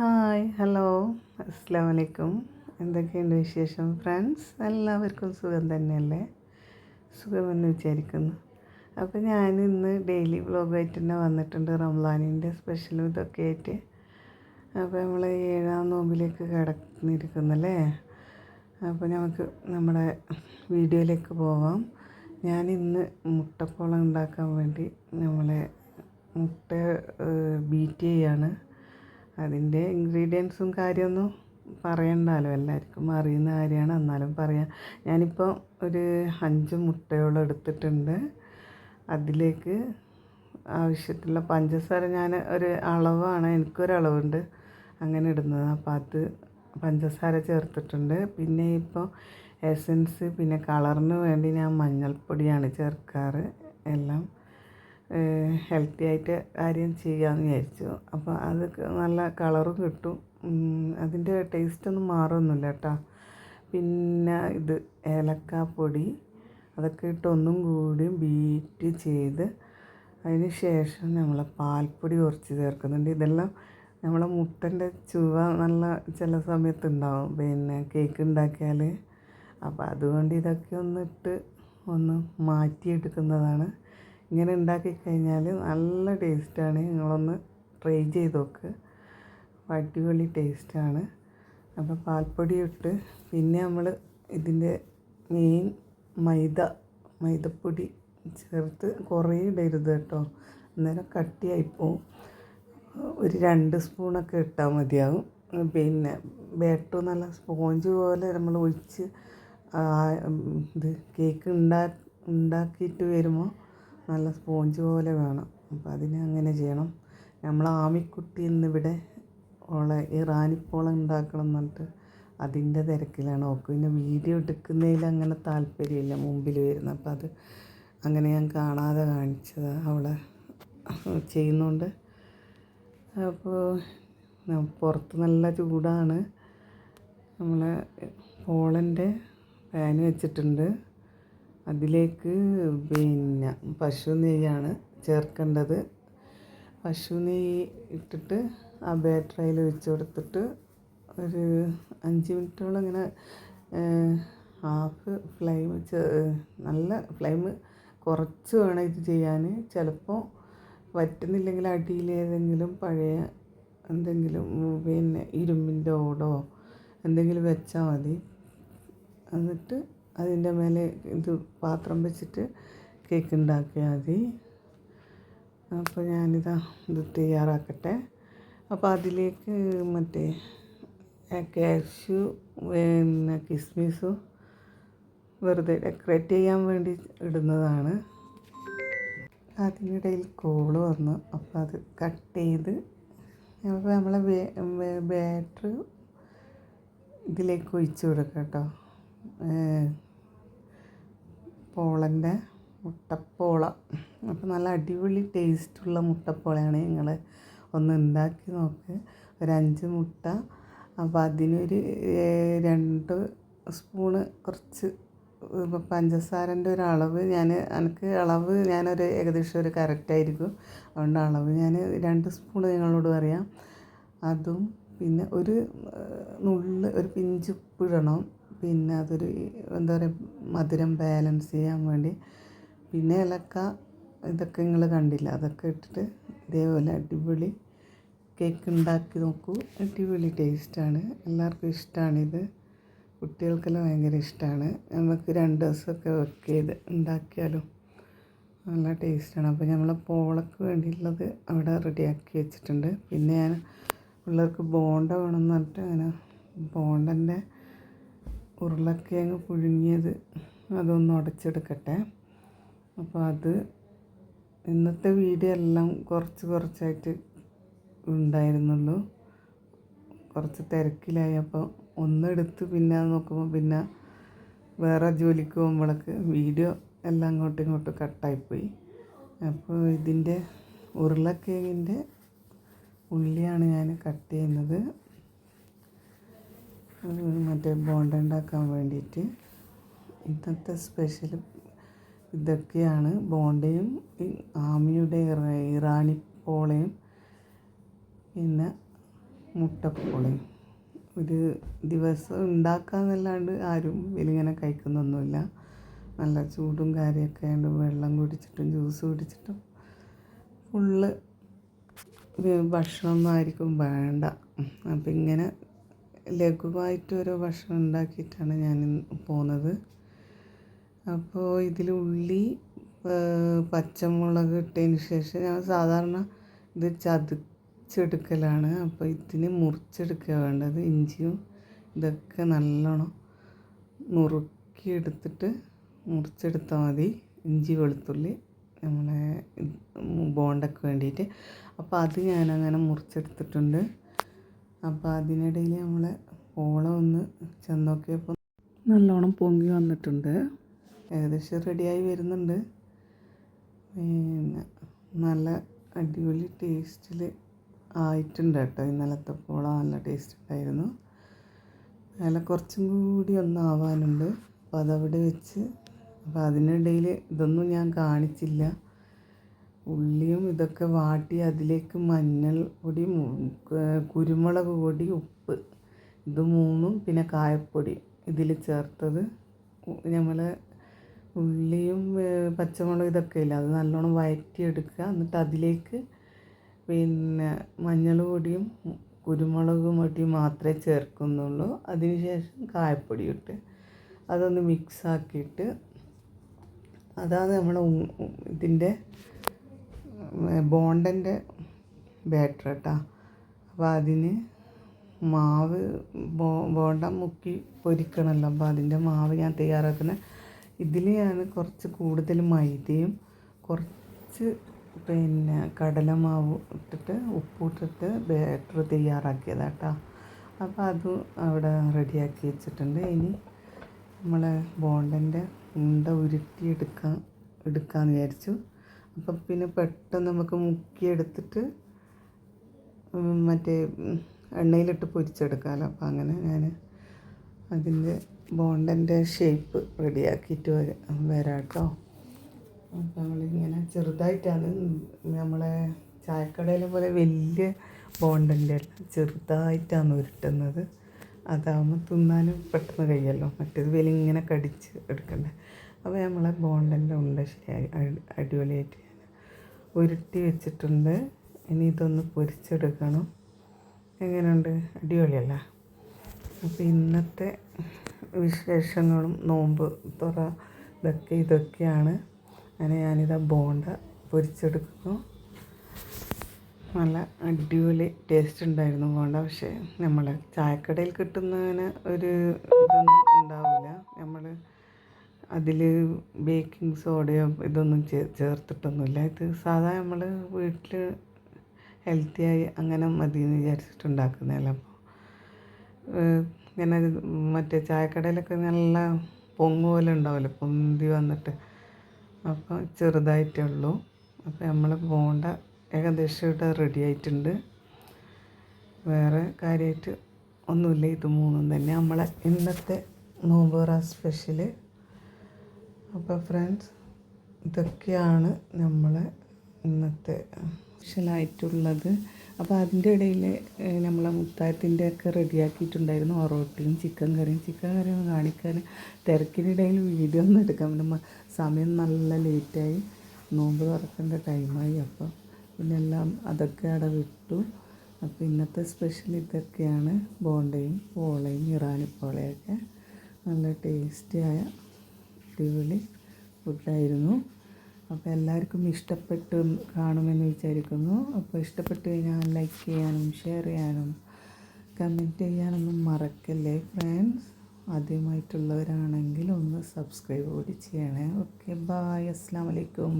Hi hello. അസ്സാം വലൈക്കും എന്തൊക്കെയുണ്ട് വിശേഷം? ഫ്രണ്ട്സ് എല്ലാവർക്കും സുഖം തന്നെയല്ലേ? സുഖമെന്ന് വിചാരിക്കുന്നു. അപ്പോൾ ഞാൻ ഇന്ന് ഡെയിലി വ്ലോഗായിട്ട് തന്നെ വന്നിട്ടുണ്ട് റംലാനിന്റെ സ്പെഷ്യലും ഇതൊക്കെ ആയിട്ട്. അപ്പോൾ നമ്മൾ ഏഴാം നോമ്പിലേക്ക് കിടന്നിരിക്കുന്നല്ലേ? അപ്പോൾ നമുക്ക് നമ്മുടെ വീഡിയോയിലേക്ക് പോവാം. ഞാൻ ഇന്ന് മുട്ടപ്പോളം ഉണ്ടാക്കാൻ വേണ്ടി നമ്മളെ മുട്ട ബീറ്റ് ചെയ്യാണ്. അതിന്റെ ഇൻഗ്രീഡിയൻസും കാര്യമൊന്നും പറയണ്ടല്ലോ എല്ലാവർക്കും. അറിയുന്ന കാര്യമാണ്. എന്നാലും പറയാം. ഞാനിപ്പോൾ ഒരു അഞ്ച് മുട്ടയോളം എടുത്തിട്ടുണ്ട്. അതിലേക്ക് ആവശ്യത്തിലുള്ള പഞ്ചസാര ഞാൻ ഒരു അളവാണ്. എനിക്കൊരളവുണ്ട് അങ്ങനെ ഇടുന്നത്. അപ്പോൾ അത് പഞ്ചസാര ചേർത്തിട്ടുണ്ട്. പിന്നെ ഇപ്പോൾ എസൻസ് പിന്നെ കളറിന് വേണ്ടി ഞാൻ മഞ്ഞൾപ്പൊടിയാണ് ചേർക്കാറ്. എല്ലാം ഹെൽത്തി ആയിട്ട് കാര്യം ചെയ്യാമെന്ന് വിചാരിച്ചു. അപ്പോൾ അത് നല്ല കളറും കിട്ടും. അതിന്റെ ടേസ്റ്റൊന്നും മാറൊന്നുമില്ല കേട്ടോ. പിന്നെ ഇത് ഏലക്കാപ്പൊടി അതൊക്കെ ഇട്ട് ഒന്നും കൂടി ബീറ്റ് ചെയ്ത് അതിന് ശേഷം നമ്മൾ പാൽപ്പൊടി കുറച്ച് ചേർക്കുന്നുണ്ട്. ഇതെല്ലാം നമ്മളെ മുട്ടന്റെ ചുവ നല്ല ചില സമയത്ത് ഉണ്ടാവും പിന്നെ കേക്ക് ഉണ്ടാക്കിയാൽ അപ്പോൾ അതുകൊണ്ട് ഇതൊക്കെ ഒന്നിട്ട് ഒന്ന് മാറ്റിയെടുക്കുന്നതാണ്. ഇങ്ങനെ ഉണ്ടാക്കി കഴിഞ്ഞാൽ നല്ല ടേസ്റ്റാണ്. നിങ്ങളൊന്ന് ട്രൈ ചെയ്ത് നോക്ക്. അടിപൊളി ടേസ്റ്റാണ്. അപ്പോൾ പാൽപ്പൊടി ഇട്ട് പിന്നെ നമ്മൾ ഇതിന്റെ മെയിൻ മൈദ മൈദപ്പൊടി ചേർത്ത് കുറേ ഇടരുത് കേട്ടോ. അന്നേരം കട്ടിയായിപ്പോവും ഒരു രണ്ട് സ്പൂണൊക്കെ ഇട്ടാൽ മതിയാകും പിന്നെ ബാറ്റർ നല്ല സ്പോഞ്ച് പോലെ നമ്മൾ ഒഴിച്ച് ഇത് കേക്ക് ഉണ്ടാ ഉണ്ടാക്കിയിട്ട് വരുമ്പോൾ നല്ല സ്പോഞ്ച് പോലെ വേണം. അപ്പോൾ അതിന് അങ്ങനെ ചെയ്യണം. നമ്മൾ ആമിക്കുട്ടി എന്നിവിടെ ഓളെ ഈ റാനിപ്പോളം ഉണ്ടാക്കണം എന്നിട്ട് അതിന്റെ തിരക്കിലാണ്. ഓക്ക് പിന്നെ വീഡിയോ എടുക്കുന്നതിൽ അങ്ങനെ താല്പര്യമില്ല മുമ്പിൽ വരുന്ന അപ്പോൾ അത് അങ്ങനെ ഞാൻ കാണാതെ കാണിച്ചത് അവളെ ചെയ്യുന്നുണ്ട്. അപ്പോൾ പുറത്ത് നല്ല ചൂടാണ്. നമ്മളെ പോളന്റെ പാൻ വെച്ചിട്ടുണ്ട്. അതിലേക്ക് പിന്നെ പശു നെയ്യാണ് ചേർക്കേണ്ടത്. പശു നെയ്യ് ഇട്ടിട്ട് ആ ബാറ്ററിയിൽ വെച്ച് കൊടുത്തിട്ട് ഒരു അഞ്ച് മിനിറ്റോളം ഇങ്ങനെ ഹാഫ് ഫ്ലെയിം നല്ല ഫ്ലെയിം കുറച്ച് വേണം ഇത് ചെയ്യാൻ. ചിലപ്പോൾ പറ്റുന്നില്ലെങ്കിൽ അടിയിൽ ഏതെങ്കിലും പഴയ എന്തെങ്കിലും പിന്നെ ഇരുമ്പിന്റെ ഓടോ എന്തെങ്കിലും വെച്ചാൽ മതി. എന്നിട്ട് അതിന്റെ മേലെ ഇത് പാത്രം വെച്ചിട്ട് കേക്ക് ഉണ്ടാക്കിയാൽ മതി. അപ്പോൾ ഞാനിതാ ഇത് തയ്യാറാക്കട്ടെ. അപ്പോൾ അതിലേക്ക് മറ്റേ കാഷ്യു പിന്നെ കിസ്മിസും വെറുതെ ഡെക്കറേറ്റ് ചെയ്യാൻ വേണ്ടി ഇടുന്നതാണ്. അതിനിടയിൽ കോൾ വന്നു. അപ്പോൾ അത് കട്ട് ചെയ്ത് അപ്പോൾ നമ്മളെ ബാറ്റർ ഇതിലേക്ക് ഒഴിച്ചു കൊടുക്കാം കേട്ടോ. പോളന്റെ മുട്ടപ്പോള അപ്പോൾ നല്ല അടിപൊളി ടേസ്റ്റുള്ള മുട്ടപ്പോളയാണ് നിങ്ങൾ ഒന്ന് ഉണ്ടാക്കി നോക്ക്. ഒരു അഞ്ച് മുട്ട. അപ്പോൾ അതിനൊരു രണ്ട് സ്പൂണ് കുറച്ച് പഞ്ചസാരന്റെ ഒരു അളവ് ഞാൻ എനിക്ക് അളവ് ഞാനൊരു ഏകദേശം ഒരു കറക്റ്റായിരിക്കും അതുകൊണ്ട് അളവ് ഞാൻ രണ്ട് സ്പൂൺ നിങ്ങളോട് പറയാം. അതും പിന്നെ ഒരു നുള്ള് ഒരു പിഞ്ച് ഉപ്പിടണം. പിന്നെ അതൊരു എന്താ പറയുക മധുരം ബാലൻസ് ചെയ്യാൻ വേണ്ടി. പിന്നെ ഏലക്ക ഇതൊക്കെ നിങ്ങൾ കണ്ടില്ല? അതൊക്കെ ഇട്ടിട്ട് ഇതേപോലെ അടിപൊളി കേക്ക് ഉണ്ടാക്കി നോക്കൂ. അടിപൊളി ടേസ്റ്റാണ് എല്ലാവർക്കും ഇഷ്ടമാണിത് കുട്ടികൾക്കെല്ലാം ഭയങ്കര ഇഷ്ടമാണ് നമുക്ക് രണ്ട് ദിവസമൊക്കെ വെക്ക് ചെയ്ത് ഉണ്ടാക്കിയാലും നല്ല ടേസ്റ്റാണ് അപ്പോൾ നമ്മൾ പോളക്ക് വേണ്ടിയിട്ടുള്ളത് അവിടെ റെഡിയാക്കി വെച്ചിട്ടുണ്ട്. പിന്നെ ഞാൻ പിള്ളേർക്ക് ബോണ്ട വേണമെന്ന് പറഞ്ഞിട്ട് അങ്ങനെ ബോണ്ടന്റെ ഉരുളക്കിഴങ്ങ് പുഴുങ്ങിയത് അതൊന്ന് ഉടച്ചെടുക്കട്ടെ. അപ്പോൾ അത് ഇന്നത്തെ വീഡിയോ എല്ലാം കുറച്ച് കുറച്ചായിട്ട് ഉണ്ടായിരുന്നുള്ളൂ. കുറച്ച് തിരക്കിലായി. അപ്പോൾ ഒന്നെടുത്ത് പിന്നെ നോക്കുമ്പോൾ പിന്നെ വേറെ ജോലിക്ക് പോകുമ്പോഴൊക്കെ വീഡിയോ എല്ലാം അങ്ങോട്ടും ഇങ്ങോട്ടും കട്ടായിപ്പോയി. അപ്പോൾ ഇതിന്റെ ഉരുളക്കിഴങ്ങിന്റെ ഉള്ളിയാണ് ഞാൻ കട്ട് ചെയ്യുന്നത്. മറ്റേ ബോണ്ട ഉണ്ടാക്കാൻ വേണ്ടിയിട്ട് ഇന്നത്തെ സ്പെഷ്യൽ ഇതൊക്കെയാണ് ബോണ്ടയും ആമിയുടെ ഇറാണി പോളയും പിന്നെ മുട്ടപ്പോളയും ഒരു ദിവസം ഉണ്ടാക്കാന്നല്ലാണ്ട് ആരും ഇതിലിങ്ങനെ കഴിക്കുന്നൊന്നുമില്ല. നല്ല ചൂടും കാര്യമൊക്കെ ആയതുകൊണ്ട് വെള്ളം കുടിച്ചിട്ടും ജ്യൂസ് കുടിച്ചിട്ടും ഫുള്ള് ഭക്ഷണമൊന്നും ആയിരിക്കും വേണ്ട. അപ്പം ഇങ്ങനെ ലഘുവായിട്ട് ഓരോ ഭക്ഷണം ഉണ്ടാക്കിയിട്ടാണ് ഞാൻ പോകുന്നത് അപ്പോൾ ഇതിൽ ഉള്ളി പച്ചമുളക് ഇട്ടതിന് ശേഷം ഞാൻ സാധാരണ ഇത് ചതച്ചെടുക്കലാണ്. അപ്പോൾ ഇതിന് മുറിച്ചെടുക്കുക വേണ്ടത് ഇഞ്ചിയും ഇതൊക്കെ നല്ലോണം നുറുക്കി എടുത്തിട്ട് മുറിച്ചെടുത്താൽ മതി. ഇഞ്ചി വെളുത്തുള്ളി നമ്മളെ ബോണ്ടയ്ക്ക് വേണ്ടിയിട്ട്. അപ്പോൾ അത് ഞാനങ്ങനെ മുറിച്ചെടുത്തിട്ടുണ്ട്. അപ്പോൾ അതിനിടയിൽ നമ്മൾ ഓളം ഒന്ന് ചെന്ന് നോക്കിയപ്പോൾ നല്ലോണം പൊങ്ങി വന്നിട്ടുണ്ട്. ഏകദേശം റെഡിയായി വരുന്നുണ്ട്. പിന്നെ നല്ല അടിപൊളി ടേസ്റ്റിൽ ആയിട്ടുണ്ട് കേട്ടോ. ഇന്നലത്തെ പോളം നല്ല ടേസ്റ്റ് ഉണ്ടായിരുന്നു. അല്ല കുറച്ചും കൂടി ഒന്ന് ആവാനുണ്ട്. അപ്പോൾ അതവിടെ വെച്ച് അപ്പോൾ അതിനിടയിൽ ഇതൊന്നും ഞാൻ കാണിച്ചില്ല. ഉള്ളിയും ഇതൊക്കെ വാട്ടി അതിലേക്ക് മഞ്ഞൾ പൊടി കുരുമുളക് പൊടി ഉപ്പ് ഇത് മൂന്നും പിന്നെ കായപ്പൊടി ഇതിൽ ചേർത്തത്. നമ്മൾ ഉള്ളിയും പച്ചമുളകും ഇതൊക്കെ ഇല്ല അത് നല്ലോണം വഴറ്റിയെടുക്കുക എന്നിട്ട് അതിലേക്ക് പിന്നെ മഞ്ഞൾ പൊടിയും കുരുമുളക് പൊടിയും മാത്രമേ ചേർക്കുന്നുള്ളൂ. അതിനുശേഷം കായപ്പൊടി ഇട്ട് അതൊന്ന് മിക്സ് ആക്കിയിട്ട് അതാണ് നമ്മൾ ഇതിന്റെ ബോണ്ടന്റെ ബാറ്റർ കേട്ടോ അപ്പോൾ അതിന് മാവ് ബോ ബോണ്ട മുക്കി പൊരിക്കണമല്ലോ അപ്പോൾ അതിന്റെ മാവ് ഞാൻ തയ്യാറാക്കുന്നത് ഇതിൽ ഞാൻ കുറച്ച് കൂടുതൽ മൈദയും കുറച്ച് പിന്നെ കടലമാവ് ഇട്ടിട്ട് ഉപ്പിട്ടിട്ട് ബാറ്റർ തയ്യാറാക്കിയതാണ് കേട്ടോ അപ്പോൾ അതും അവിടെ റെഡിയാക്കി വെച്ചിട്ടുണ്ട്. ഇനി നമ്മളെ ബോണ്ടന്റെ ഉണ്ട ഉരുട്ടി എടുക്കാൻ എടുക്കാമെന്ന് വിചാരിച്ചു. അപ്പം പിന്നെ പെട്ടെന്ന് നമുക്ക് മുക്കിയെടുത്തിട്ട് മറ്റേ എണ്ണയിലിട്ട് പൊരിച്ചെടുക്കാമല്ലോ അപ്പം അങ്ങനെ ഞാൻ അതിന്റെ ബോണ്ടന്റെ ഷേപ്പ് റെഡിയാക്കിയിട്ട് വരാം കേട്ടോ അപ്പോൾ നമ്മളിങ്ങനെ ചെറുതായിട്ടാണ് നമ്മളെ ചായക്കടയിലെ പോലെ വലിയ ബോണ്ടന്റെ അല്ല ചെറുതായിട്ടാണ് ഉരുട്ടുന്നത്. അതാവുമ്പോൾ തിന്നാനും പെട്ടെന്ന് കഴിയല്ലോ. മറ്റേത് വലിയ ഇങ്ങനെ കടിച്ച് എടുക്കണ്ടേ. അപ്പോൾ നമ്മളെ ബോണ്ടന്റെ ഉണ്ട് ശരിയായി അടിപൊളിയായിട്ട് ഉരുട്ടി വെച്ചിട്ടുണ്ട്. ഇനി ഇതൊന്ന് പൊരിച്ചെടുക്കണം. എങ്ങനെയുണ്ട്? അടിപൊളിയല്ല? അപ്പോൾ ഇന്നത്തെ വിശേഷങ്ങളും നോമ്പ് തുറ ഇതൊക്കെ ഇതൊക്കെയാണ്. അങ്ങനെ ഞാനിതാ ബോണ്ട പൊരിച്ചെടുക്കുന്നു. നല്ല അടിപൊളി ടേസ്റ്റ് ഉണ്ടായിരുന്നു ബോണ്ട. പക്ഷേ നമ്മൾ ചായക്കടയിൽ കിട്ടുന്നതിന് ഒരു ഇതൊന്നും ഉണ്ടാവില്ല. നമ്മൾ അതിൽ ബേക്കിംഗ് സോഡയോ ഇതൊന്നും ചേർത്തിട്ടൊന്നുമില്ല. ഇത് സാധാ നമ്മൾ വീട്ടിൽ ഹെൽത്തിയായി അങ്ങനെ മതി എന്ന് വിചാരിച്ചിട്ട് ഉണ്ടാക്കുന്നതല്ല അപ്പോൾ ഇങ്ങനെ മറ്റേ ചായക്കടയിലൊക്കെ നല്ല പൊങ്ങ് പോലെ ഉണ്ടാവുമല്ലോ പൊന്തി വന്നിട്ട്. അപ്പോൾ ചെറുതായിട്ടേ ഉള്ളൂ. അപ്പോൾ നമ്മൾ പോകേണ്ട ഏകദേശം ഇവിടെ റെഡി ആയിട്ടുണ്ട്. വേറെ കാര്യമായിട്ട് ഒന്നുമില്ല ഇത് മൂന്നും തന്നെ. നമ്മളെ ഇന്നത്തെ നോമ്പുറ സ്പെഷ്യൽ അപ്പോൾ ഫ്രണ്ട്സ് ഇതൊക്കെയാണ് നമ്മളെ ഇന്നത്തെ സ്പെഷ്യലായിട്ടുള്ളത് അപ്പോൾ അതിന്റെ ഇടയിൽ നമ്മളെ മുത്തായത്തിന്റെ ഒക്കെ റെഡിയാക്കിയിട്ടുണ്ടായിരുന്നു ഒറോട്ടിയും ചിക്കൻ കറിയും. ചിക്കൻ കറിയും കാണിക്കാൻ. തിരക്കിനിടയിൽ വീഡിയോ ഒന്നും എടുക്കാൻ പറ്റും സമയം നല്ല ലേറ്റായി നോമ്പ് തുറക്കേണ്ട ടൈമായി അപ്പോൾ പിന്നെ എല്ലാം അതൊക്കെ അവിടെ വിട്ടു. അപ്പോൾ ഇന്നത്തെ സ്പെഷ്യൽ ഇതൊക്കെയാണ്. ബോണ്ടയും പോളയും ഇറാനി പോളയൊക്കെ നല്ല ടേസ്റ്റിയായ അടിപൊളി ഫുഡായിരുന്നു. അപ്പോൾ എല്ലാവർക്കും ഇഷ്ടപ്പെട്ട് കാണുമെന്ന് വിചാരിക്കുന്നു. അപ്പോൾ ഇഷ്ടപ്പെട്ട് കഴിഞ്ഞാൽ ലൈക്ക് ചെയ്യാനും ഷെയർ ചെയ്യാനും കമന്റ് ചെയ്യാനൊന്നും മറക്കല്ലേ ഫ്രണ്ട്സ് ആദ്യമായിട്ടുള്ളവരാണെങ്കിൽ ഒന്ന് സബ്സ്ക്രൈബ് കൂടി ചെയ്യണേ. ഓക്കെ ബായ് അസ്സാം വലൈക്കും